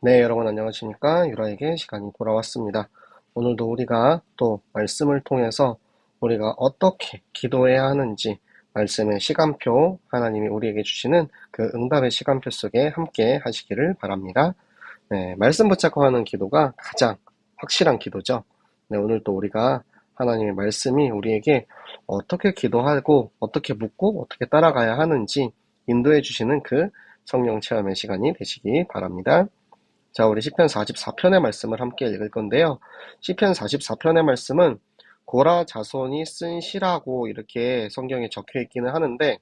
네, 여러분 안녕하십니까? 유라에게 시간이 돌아왔습니다. 오늘도 우리가 또 말씀을 통해서 우리가 어떻게 기도해야 하는지 말씀의 시간표, 하나님이 우리에게 주시는 그 응답의 시간표 속에 함께 하시기를 바랍니다. 네, 말씀 붙잡고 하는 기도가 가장 확실한 기도죠. 네, 오늘 또 우리가 하나님의 말씀이 우리에게 어떻게 기도하고 어떻게 묻고 어떻게 따라가야 하는지 인도해 주시는 그 성령 체험의 시간이 되시기 바랍니다. 자, 우리 시편 44편의 말씀을 함께 읽을 건데요. 시편 44편의 말씀은 고라 자손이 쓴 시라고 이렇게 성경에 적혀 있기는 하는데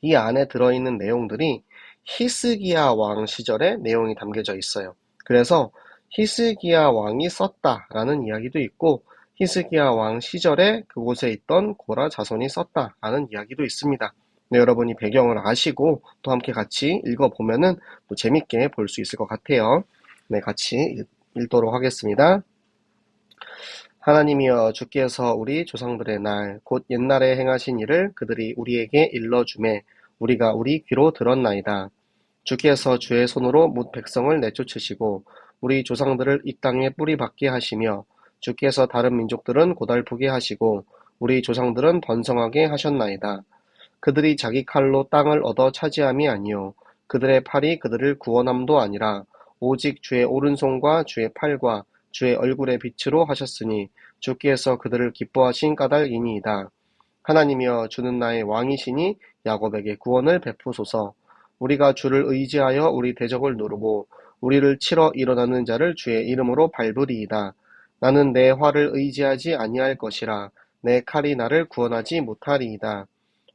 이 안에 들어있는 내용들이 히스기야 왕 시절의 내용이 담겨져 있어요. 그래서 히스기야 왕이 썼다라는 이야기도 있고 히스기야 왕 시절에 그곳에 있던 고라 자손이 썼다라는 이야기도 있습니다. 네, 여러분이 배경을 아시고 또 함께 같이 읽어보면은 또 재밌게 볼 수 있을 것 같아요. 네, 같이 읽, 읽도록 하겠습니다. 하나님이여 주께서 우리 조상들의 날, 곧 옛날에 행하신 일을 그들이 우리에게 일러주매 우리가 우리 귀로 들었나이다. 주께서 주의 손으로 뭇 백성을 내쫓으시고 우리 조상들을 이 땅에 뿌리 박게 하시며 주께서 다른 민족들은 고달프게 하시고 우리 조상들은 번성하게 하셨나이다. 그들이 자기 칼로 땅을 얻어 차지함이 아니요 그들의 팔이 그들을 구원함도 아니라 오직 주의 오른손과 주의 팔과 주의 얼굴의 빛으로 하셨으니 주께서 그들을 기뻐하신 까닭이니이다. 하나님이여 주는 나의 왕이시니 야곱에게 구원을 베푸소서. 우리가 주를 의지하여 우리 대적을 누르고 우리를 치러 일어나는 자를 주의 이름으로 밟으리이다. 나는 내 화를 의지하지 아니할 것이라 내 칼이 나를 구원하지 못하리이다.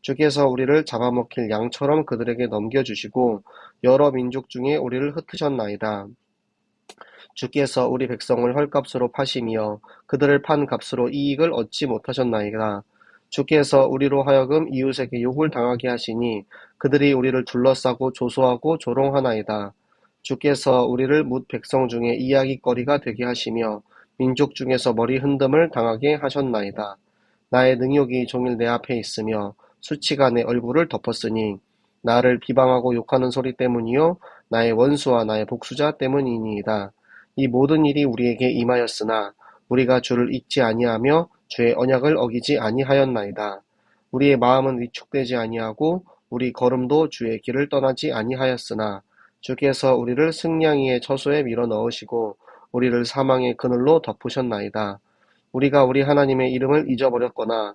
주께서 우리를 잡아먹힐 양처럼 그들에게 넘겨주시고 여러 민족 중에 우리를 흩으셨나이다. 주께서 우리 백성을 헐값으로 파시며 그들을 판 값으로 이익을 얻지 못하셨나이다. 주께서 우리로 하여금 이웃에게 욕을 당하게 하시니 그들이 우리를 둘러싸고 조소하고 조롱하나이다. 주께서 우리를 뭇 백성 중에 이야기거리가 되게 하시며 민족 중에서 머리 흔듦을 당하게 하셨나이다. 나의 능욕이 종일 내 앞에 있으며 수치가 내 얼굴을 덮었으니 나를 비방하고 욕하는 소리 때문이요 나의 원수와 나의 복수자 때문이니이다. 이 모든 일이 우리에게 임하였으나 우리가 주를 잊지 아니하며 주의 언약을 어기지 아니하였나이다. 우리의 마음은 위축되지 아니하고 우리 걸음도 주의 길을 떠나지 아니하였으나 주께서 우리를 승냥이의 처소에 밀어 넣으시고 우리를 사망의 그늘로 덮으셨나이다. 우리가 우리 하나님의 이름을 잊어버렸거나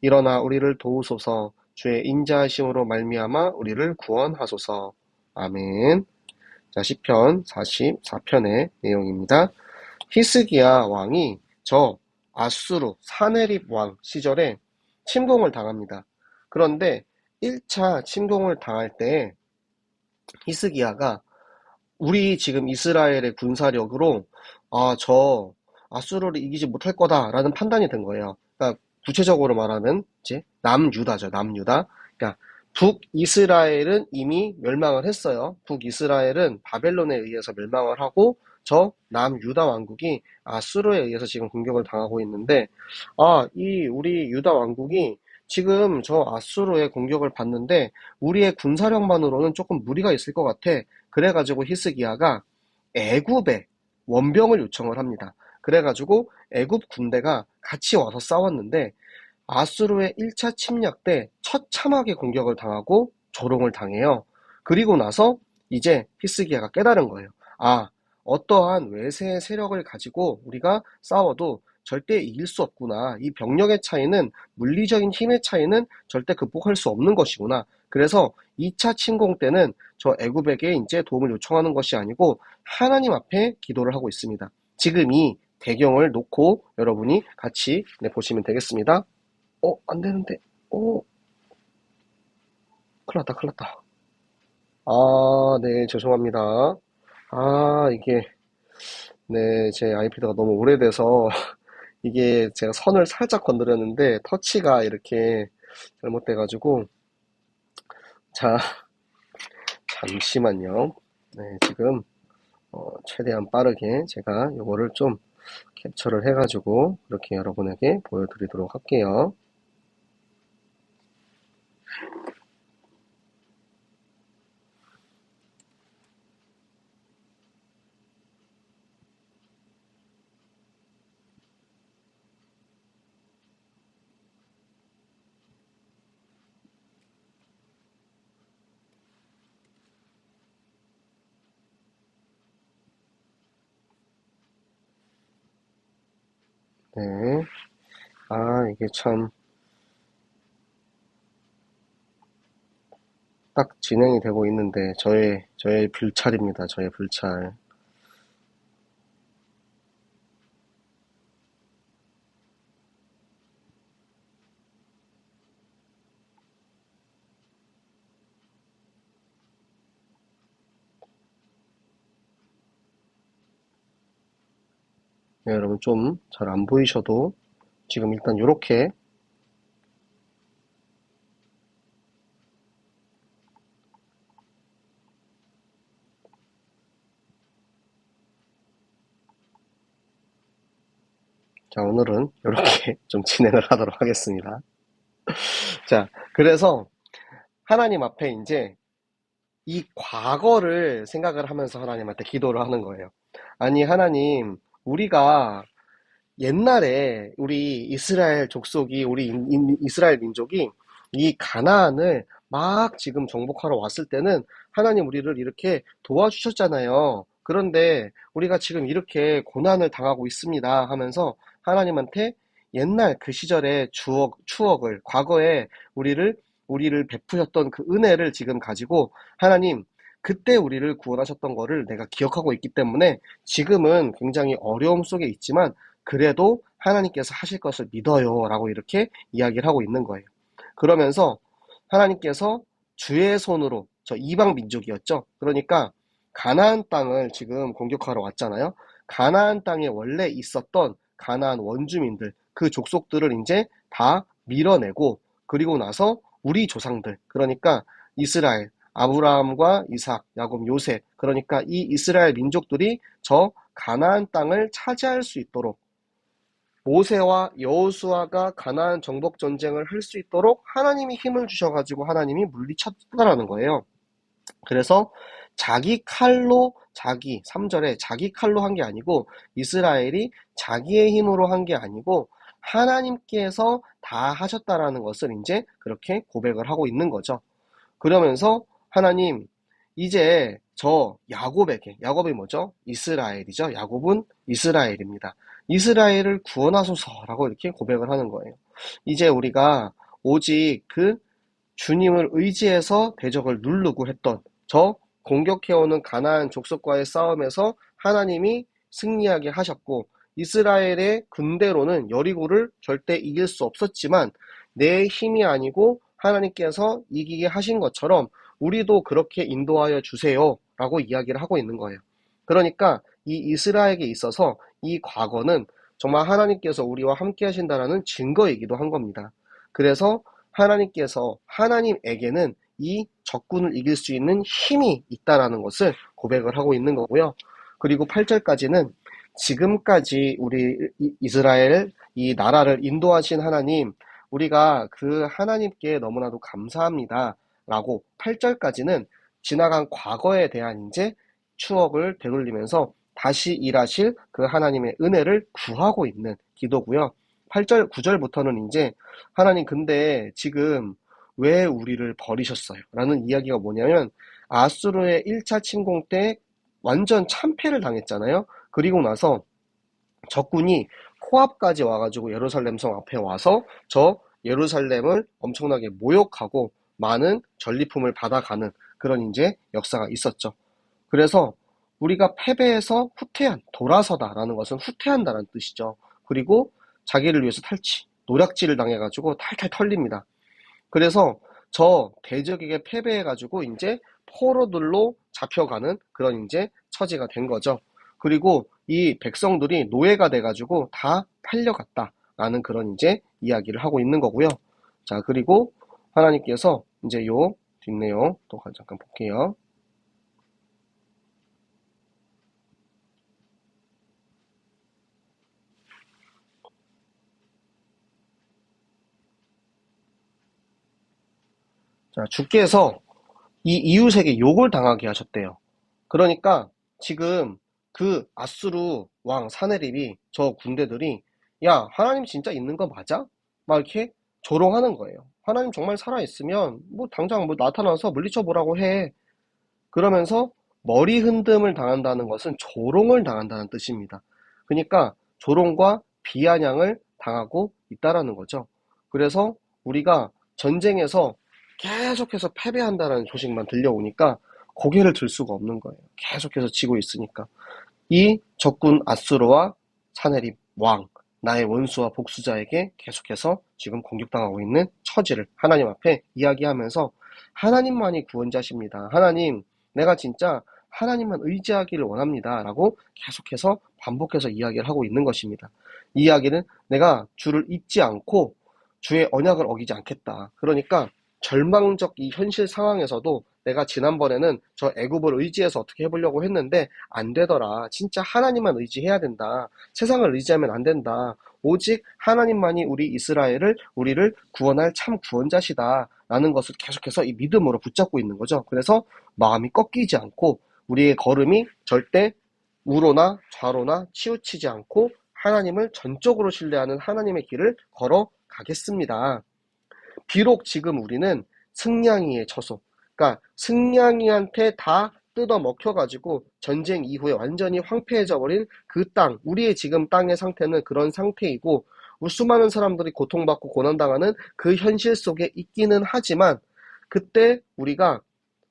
일어나 우리를 도우소서 주의 인자하심으로 말미암아 우리를 구원하소서. 아멘. 자, 시편 44편의 내용입니다. 히스기야 왕이 저 아수르 사네립 왕 시절에 침공을 당합니다. 그런데 1차 침공을 당할 때 히스기야가 우리 지금 이스라엘의 군사력으로 아, 저 아수르를 이기지 못할 거다라는 판단이 든 거예요. 그러니까 구체적으로 말하면 이제 남유다죠. 남유다. 그러니까 북이스라엘은 이미 멸망을 했어요. 북이스라엘은 바벨론에 의해서 멸망을 하고 저 남유다 왕국이 아수르에 의해서 지금 공격을 당하고 있는데 아, 이 우리 유다 왕국이 지금 저 아수르의 공격을 받는데 우리의 군사력만으로는 조금 무리가 있을 것 같아. 그래가지고 히스기야가 애굽에 원병을 요청을 합니다. 그래가지고 애굽 군대가 같이 와서 싸웠는데 아수르의 1차 침략 때 처참하게 공격을 당하고 조롱을 당해요. 그리고 나서 이제 히스기야가 깨달은 거예요. 아, 어떠한 외세의 세력을 가지고 우리가 싸워도 절대 이길 수 없구나. 이 병력의 차이는 물리적인 힘의 차이는 절대 극복할 수 없는 것이구나. 그래서 2차 침공 때는 저 애굽에게 이제 도움을 요청하는 것이 아니고 하나님 앞에 기도를 하고 있습니다. 지금 이 배경을 놓고 여러분이 같이 네, 보시면 되겠습니다. 어, 안 되는데. 어. 큰일 났다, 큰일 났다. 아, 네, 죄송합니다. 아, 이게, 네, 제 아이패드가 너무 오래돼서, 이게 제가 선을 살짝 건드렸는데, 터치가 이렇게 잘못돼가지고, 자, 잠시만요. 네, 지금, 어, 최대한 빠르게 제가 이거를 좀 캡처를 해가지고, 이렇게 여러분에게 보여드리도록 할게요. 네. 아, 이게 참, 딱 진행이 되고 있는데, 저의, 저의 불찰입니다. 저의 불찰. 네, 여러분 좀 잘 안 보이셔도, 지금 일단 이렇게, 자, 오늘은 이렇게 좀 진행을 하도록 하겠습니다. 자, 그래서 하나님 앞에 이제 이 과거를 생각을 하면서 하나님한테 기도를 하는 거예요. 아니, 하나님, 우리가 옛날에 우리 이스라엘 족속이, 우리 인- 인- 이스라엘 민족이 이 가나안을 막 지금 정복하러 왔을 때는 하나님 우리를 이렇게 도와주셨잖아요. 그런데 우리가 지금 이렇게 고난을 당하고 있습니다 하면서 하나님한테 옛날 그 시절의 추억, 추억을, 과거에 우리를, 우리를 베푸셨던 그 은혜를 지금 가지고 하나님, 그때 우리를 구원하셨던 거를 내가 기억하고 있기 때문에 지금은 굉장히 어려움 속에 있지만 그래도 하나님께서 하실 것을 믿어요. 라고 이렇게 이야기를 하고 있는 거예요. 그러면서 하나님께서 주의 손으로 저 이방 민족이었죠. 그러니까 가나안 땅을 지금 공격하러 왔잖아요. 가나안 땅에 원래 있었던 가나안 원주민들, 그 족속들을 이제 다 밀어내고 그리고 나서 우리 조상들, 그러니까 이스라엘, 아브라함과 이삭, 야곱, 요셉, 그러니까 이 이스라엘 민족들이 저 가나안 땅을 차지할 수 있도록 모세와 여호수아가 가나안 정복 전쟁을 할 수 있도록 하나님이 힘을 주셔 가지고 하나님이 물리쳤다라는 거예요. 그래서 자기 칼로 자기 3절에 자기 칼로 한 게 아니고 이스라엘이 자기의 힘으로 한 게 아니고 하나님께서 다 하셨다라는 것을 이제 그렇게 고백을 하고 있는 거죠. 그러면서 하나님 이제 저 야곱에게 야곱이 뭐죠? 이스라엘이죠. 야곱은 이스라엘입니다. 이스라엘을 구원하소서라고 이렇게 고백을 하는 거예요. 이제 우리가 오직 그 주님을 의지해서 대적을 누르고 했던 저 공격해오는 가나안 족속과의 싸움에서 하나님이 승리하게 하셨고 이스라엘의 군대로는 여리고를 절대 이길 수 없었지만 내 힘이 아니고 하나님께서 이기게 하신 것처럼 우리도 그렇게 인도하여 주세요 라고 이야기를 하고 있는 거예요. 그러니까 이 이스라엘에게 있어서 이 과거는 정말 하나님께서 우리와 함께 하신다라는 증거이기도 한 겁니다. 그래서 하나님께서 하나님에게는 이 적군을 이길 수 있는 힘이 있다라는 것을 고백을 하고 있는 거고요. 그리고 8절까지는 지금까지 우리 이스라엘 이 나라를 인도하신 하나님, 우리가 그 하나님께 너무나도 감사합니다. 라고 8절까지는 지나간 과거에 대한 이제 추억을 되돌리면서 다시 일하실 그 하나님의 은혜를 구하고 있는 기도고요. 8절, 9절부터는 이제 하나님 근데 지금 왜 우리를 버리셨어요? 라는 이야기가 뭐냐면 아수르의 1차 침공 때 완전 참패를 당했잖아요. 그리고 나서 적군이 코앞까지 와가지고 예루살렘 성 앞에 와서 저 예루살렘을 엄청나게 모욕하고 많은 전리품을 받아가는 그런 이제 역사가 있었죠. 그래서 우리가 패배해서 후퇴한, 돌아서다라는 것은 후퇴한다는 뜻이죠. 그리고 자기를 위해서 탈취, 노략질을 당해가지고 탈탈 털립니다. 그래서 저 대적에게 패배해가지고 이제 포로들로 잡혀가는 그런 이제 처지가 된 거죠. 그리고 이 백성들이 노예가 돼가지고 다 팔려갔다라는 그런 이제 이야기를 하고 있는 거고요. 자, 그리고 하나님께서 이제 요 뒷내용 또 잠깐 볼게요. 자, 주께서 이 이웃에게 욕을 당하게 하셨대요. 그러니까 지금 그 아수르 왕 사네립이 저 군대들이 야 하나님 진짜 있는 거 맞아? 막 이렇게 조롱하는 거예요. 하나님 정말 살아 있으면 뭐 당장 뭐 나타나서 물리쳐 보라고 해. 그러면서 머리 흔듦을 당한다는 것은 조롱을 당한다는 뜻입니다. 그러니까 조롱과 비아냥을 당하고 있다라는 거죠. 그래서 우리가 전쟁에서 계속해서 패배한다는 소식만 들려오니까 고개를 들 수가 없는 거예요. 계속해서 지고 있으니까. 이 적군 아수르와 사네립 왕, 나의 원수와 복수자에게 계속해서 지금 공격당하고 있는 처지를 하나님 앞에 이야기하면서 하나님만이 구원자십니다. 하나님, 내가 진짜 하나님만 의지하기를 원합니다. 라고 계속해서 반복해서 이야기를 하고 있는 것입니다. 이 이야기는 내가 주를 잊지 않고 주의 언약을 어기지 않겠다. 그러니까 절망적 이 현실 상황에서도 내가 지난번에는 저 애굽을 의지해서 어떻게 해보려고 했는데 안 되더라. 진짜 하나님만 의지해야 된다. 세상을 의지하면 안 된다. 오직 하나님만이 우리 이스라엘을 우리를 구원할 참 구원자시다. 라는 것을 계속해서 이 믿음으로 붙잡고 있는 거죠. 그래서 마음이 꺾이지 않고 우리의 걸음이 절대 우로나 좌로나 치우치지 않고 하나님을 전적으로 신뢰하는 하나님의 길을 걸어 가겠습니다. 비록 지금 우리는 승냥이의 처소, 그러니까 승냥이한테 다 뜯어 먹혀가지고 전쟁 이후에 완전히 황폐해져 버린 그 땅, 우리의 지금 땅의 상태는 그런 상태이고 수많은 사람들이 고통받고 고난당하는 그 현실 속에 있기는 하지만 그때 우리가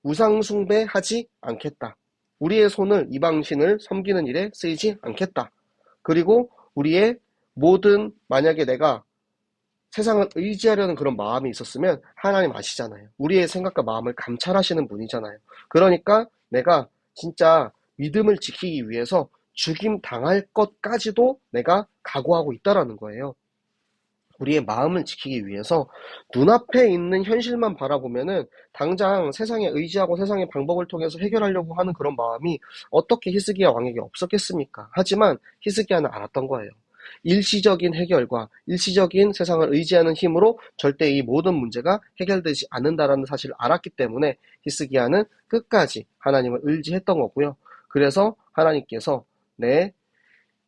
우상숭배하지 않겠다. 우리의 손을 이방신을 섬기는 일에 쓰이지 않겠다. 그리고 우리의 모든 만약에 내가 세상을 의지하려는 그런 마음이 있었으면 하나님 아시잖아요. 우리의 생각과 마음을 감찰하시는 분이잖아요. 그러니까 내가 진짜 믿음을 지키기 위해서 죽임 당할 것까지도 내가 각오하고 있다라는 거예요. 우리의 마음을 지키기 위해서 눈앞에 있는 현실만 바라보면은 당장 세상에 의지하고 세상의 방법을 통해서 해결하려고 하는 그런 마음이 어떻게 히스기야 왕에게 없었겠습니까? 하지만 히스기야는 알았던 거예요. 일시적인 해결과 일시적인 세상을 의지하는 힘으로 절대 이 모든 문제가 해결되지 않는다라는 사실을 알았기 때문에 히스기야는 끝까지 하나님을 의지했던 거고요. 그래서 하나님께서 내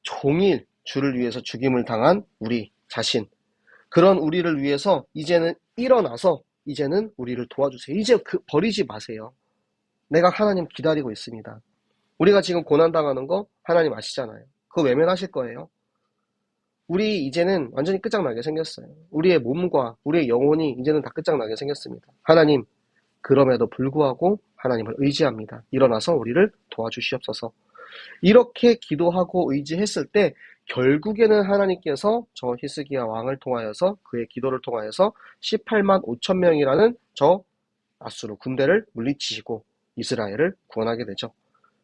종일 주를 위해서 죽임을 당한 우리 자신 그런 우리를 위해서 이제는 일어나서 이제는 우리를 도와주세요. 이제 그 버리지 마세요. 내가 하나님 기다리고 있습니다. 우리가 지금 고난당하는 거 하나님 아시잖아요. 그거 외면하실 거예요. 우리 이제는 완전히 끝장나게 생겼어요. 우리의 몸과 우리의 영혼이 이제는 다 끝장나게 생겼습니다. 하나님, 그럼에도 불구하고 하나님을 의지합니다. 일어나서 우리를 도와주시옵소서. 이렇게 기도하고 의지했을 때 결국에는 하나님께서 저 히스기야 왕을 통하여서 그의 기도를 통하여서 18만 5천 명이라는 저 아수르 군대를 물리치시고 이스라엘을 구원하게 되죠.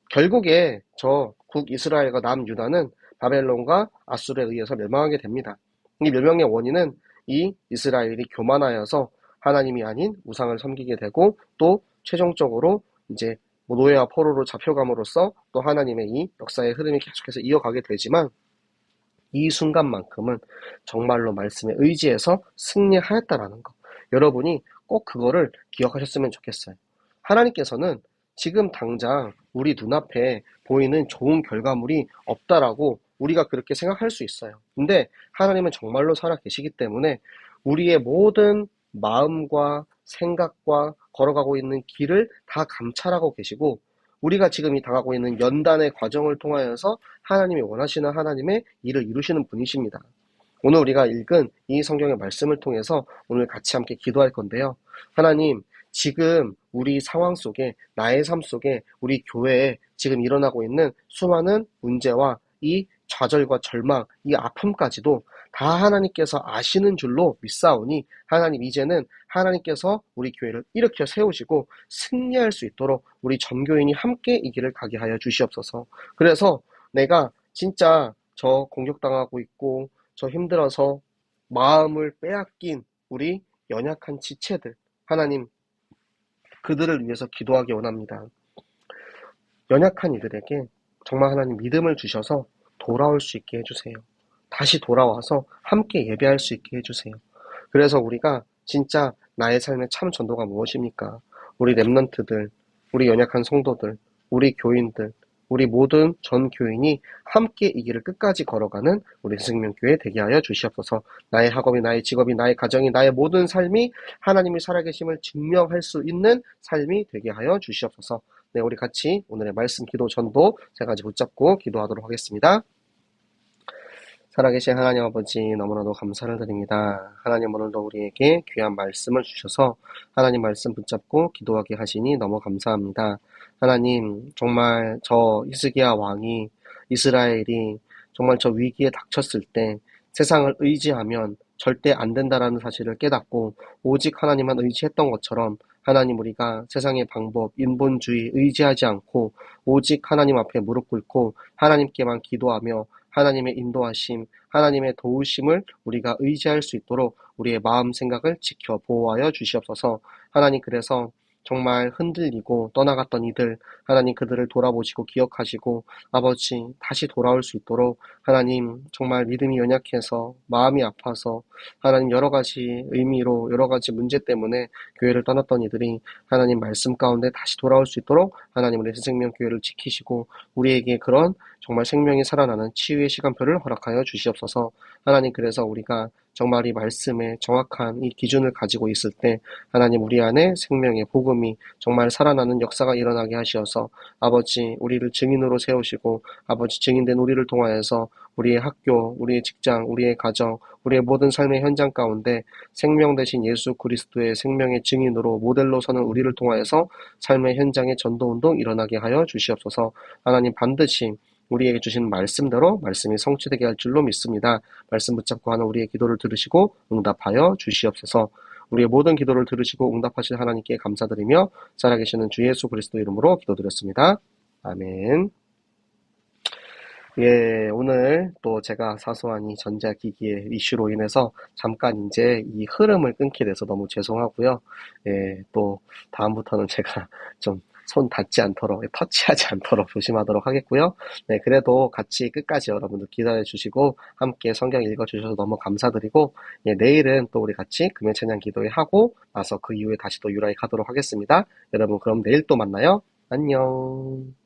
결국에 저 북이스라엘과 남유다는 바벨론과 아수르에 의해서 멸망하게 됩니다. 이 멸망의 원인은 이 이스라엘이 교만하여서 하나님이 아닌 우상을 섬기게 되고 또 최종적으로 이제 노예와 포로로 잡혀감으로써 또 하나님의 이 역사의 흐름이 계속해서 이어가게 되지만 이 순간만큼은 정말로 말씀에 의지해서 승리하였다라는 것. 여러분이 꼭 그거를 기억하셨으면 좋겠어요. 하나님께서는 지금 당장 우리 눈앞에 보이는 좋은 결과물이 없다라고 우리가 그렇게 생각할 수 있어요. 근데 하나님은 정말로 살아 계시기 때문에 우리의 모든 마음과 생각과 걸어가고 있는 길을 다 감찰하고 계시고 우리가 지금 이 당하고 있는 연단의 과정을 통하여서 하나님이 원하시는 하나님의 일을 이루시는 분이십니다. 오늘 우리가 읽은 이 성경의 말씀을 통해서 오늘 같이 함께 기도할 건데요. 하나님, 지금 우리 상황 속에, 나의 삶 속에, 우리 교회에 지금 일어나고 있는 수많은 문제와 이 좌절과 절망, 이 아픔까지도 다 하나님께서 아시는 줄로 믿사오니 하나님 이제는 하나님께서 우리 교회를 일으켜 세우시고 승리할 수 있도록 우리 전교인이 함께 이 길을 가게 하여 주시옵소서. 그래서 내가 진짜 저 공격당하고 있고 저 힘들어서 마음을 빼앗긴 우리 연약한 지체들 하나님 그들을 위해서 기도하기 원합니다. 연약한 이들에게 정말 하나님 믿음을 주셔서 돌아올 수 있게 해주세요. 다시 돌아와서 함께 예배할 수 있게 해주세요. 그래서 우리가 진짜 나의 삶의 참 전도가 무엇입니까? 우리 랩런트들, 우리 연약한 성도들, 우리 교인들, 우리 모든 전 교인이 함께 이 길을 끝까지 걸어가는 우리 생명교회 되게 하여 주시옵소서. 나의 학업이, 나의 직업이, 나의 가정이, 나의 모든 삶이 하나님이 살아계심을 증명할 수 있는 삶이 되게 하여 주시옵소서. 네, 우리 같이 오늘의 말씀 기도 전도 세 가지 붙잡고 기도하도록 하겠습니다. 살아계신 하나님 아버지 너무나도 감사를 드립니다. 하나님 오늘도 우리에게 귀한 말씀을 주셔서 하나님 말씀 붙잡고 기도하게 하시니 너무 감사합니다. 하나님 정말 저 히스기야 왕이 이스라엘이 정말 저 위기에 닥쳤을 때 세상을 의지하면 절대 안 된다라는 사실을 깨닫고 오직 하나님만 의지했던 것처럼 하나님 우리가 세상의 방법, 인본주의 의지하지 않고 오직 하나님 앞에 무릎 꿇고 하나님께만 기도하며 하나님의 인도하심, 하나님의 도우심을 우리가 의지할 수 있도록 우리의 마음 생각을 지켜 보호하여 주시옵소서. 하나님 그래서 정말 흔들리고 떠나갔던 이들 하나님 그들을 돌아보시고 기억하시고 아버지 다시 돌아올 수 있도록 하나님 정말 믿음이 연약해서 마음이 아파서 하나님 여러 가지 의미로 여러 가지 문제 때문에 교회를 떠났던 이들이 하나님 말씀 가운데 다시 돌아올 수 있도록 하나님 우리 생명 교회를 지키시고 우리에게 그런 정말 생명이 살아나는 치유의 시간표를 허락하여 주시옵소서. 하나님 그래서 우리가 정말 이 말씀에 정확한 이 기준을 가지고 있을 때 하나님 우리 안에 생명의 복음이 정말 살아나는 역사가 일어나게 하시어서 아버지 우리를 증인으로 세우시고 아버지 증인된 우리를 통하여서 우리의 학교, 우리의 직장, 우리의 가정, 우리의 모든 삶의 현장 가운데 생명 대신 예수 그리스도의 생명의 증인으로 모델로 서는 우리를 통하여서 삶의 현장에 전도 운동 일어나게 하여 주시옵소서. 하나님 반드시 우리에게 주신 말씀대로 말씀이 성취되게 할 줄로 믿습니다. 말씀 붙잡고 하는 우리의 기도를 들으시고 응답하여 주시옵소서. 우리의 모든 기도를 들으시고 응답하실 하나님께 감사드리며 살아계시는 주 예수 그리스도 이름으로 기도드렸습니다. 아멘. 예, 오늘 또 제가 사소한 이 전자기기의 이슈로 인해서 잠깐 이제 이 흐름을 끊게 돼서 너무 죄송하고요. 예, 또 다음부터는 제가 좀 손 닿지 않도록, 터치하지 않도록 조심하도록 하겠고요. 네, 그래도 같이 끝까지 여러분들 기다려 주시고 함께 성경 읽어 주셔서 너무 감사드리고 예, 내일은 또 우리 같이 금요 찬양 기도회 하고 나서 그 이후에 다시 또 유라이 가도록 하겠습니다. 여러분 그럼 내일 또 만나요. 안녕.